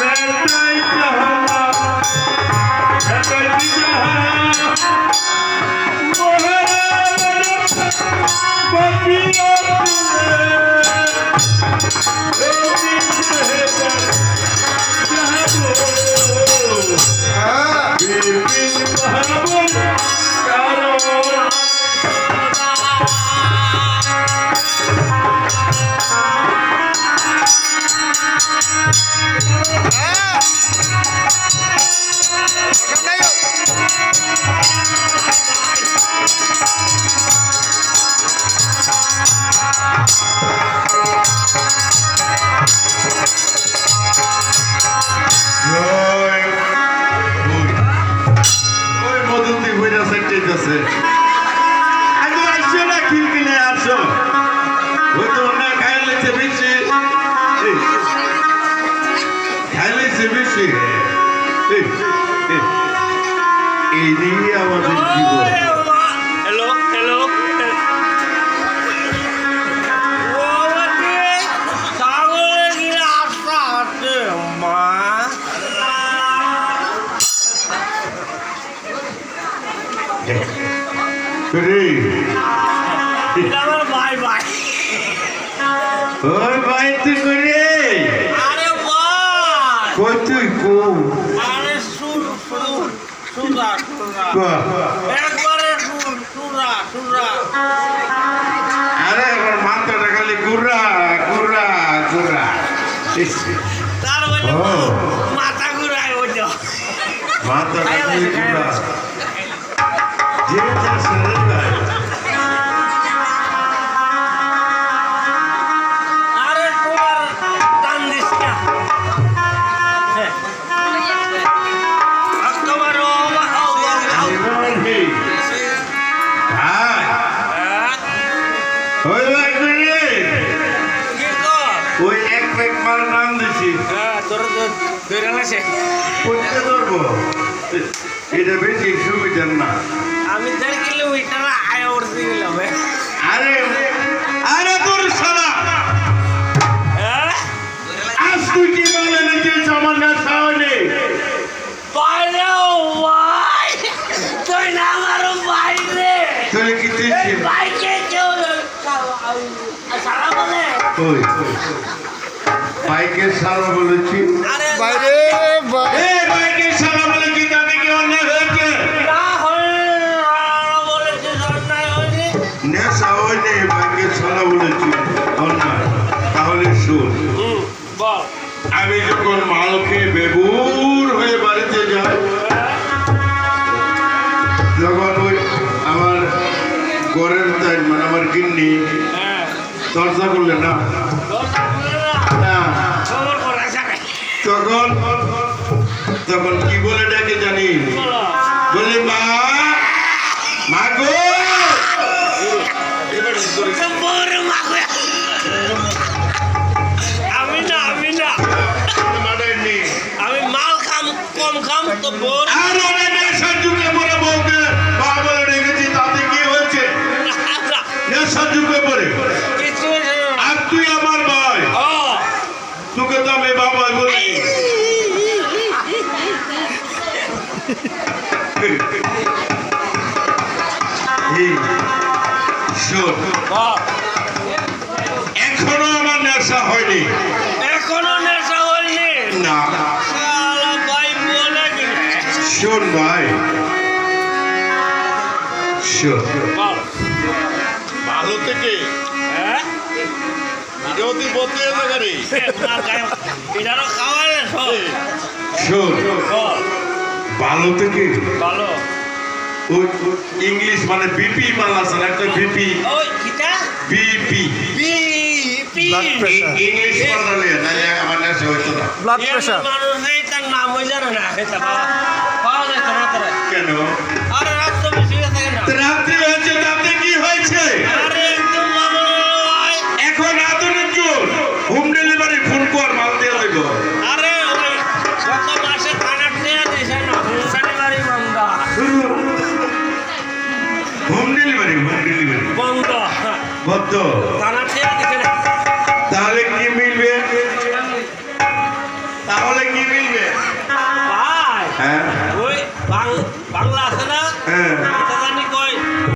Merry Christmas. Campinas! এই, নিয়ে আমাদের জীবন হ্যালো হ্যালো ভাই ভাই ভাই তুই করে কই তুই কো আরে সুর সুর সুরা সুরা একবারে সুর সুরা সুরা আরে আমার মাথাটা খালি গুড়া গুড়া ইস, তার মানে। মাথা ঘুরায় ওই খালি গুড়া। যে যা ওই এক প্যাক মাল নাম দিছি। হ্যাঁ। করতে ধরবো। এটা বেশি সুবিধার না। আমি দেড় কিলোমিটার আয় ওর। আরে আরে বাইকের সারা বলেছি। বাইরে বাইকের সারা বলেছি তাতে কি অন্যায় হয়েছে? না হয় বলেছে নেশা হয়নি বাইকের সারা বলেছি। অন্যায়। তাহলে শোন আমি যখন মালকে খেয়ে দরজা খুলে না? তখন তখন কি বলে ডাকে জানি? বলো মা মা গো! আমি না আমি না। মানেননি। আমি মাল খাম কম খাম তো বড় আর ওরা নেশার যুগে পরে বউকে মা বলে রেখেছি তাতে কি হয়েছে নেশার যুগে পরে কিছু হয়েছে না। আর তুই আমার ভাই ও তোকে তো আমি বাবা বলি এই, শোন বাহ, এখনও আমার নেশা হয়নি। এখনও নেশা হয়নি? না। শালা ভাই বলে গেলে শোন ভাই। শোন। ভালো থেকে। হ্যাঁ? যদি বলতে এটারও খাওয়ালে শোন। ভালো থেকে? ভালো। ওই ইংলিশ মানে বিপি মাল আছে না? একটা বিপি। ওই কিটা? বিপি. ইংলিশ আমার হইতো না। ব্লাড তার নাম জানে না এটা পাওয়া পাওয়া যায় তো রাত্রে কেন? আরে রাত তো বেশি থাকে না। রাত্রি হয়েছে তাতে কি হয়েছে? আরে একদম এখন আধুনিক যুগ। হোম ডেলিভারি ফোন কর মাল দিয়ে দেব কত খানা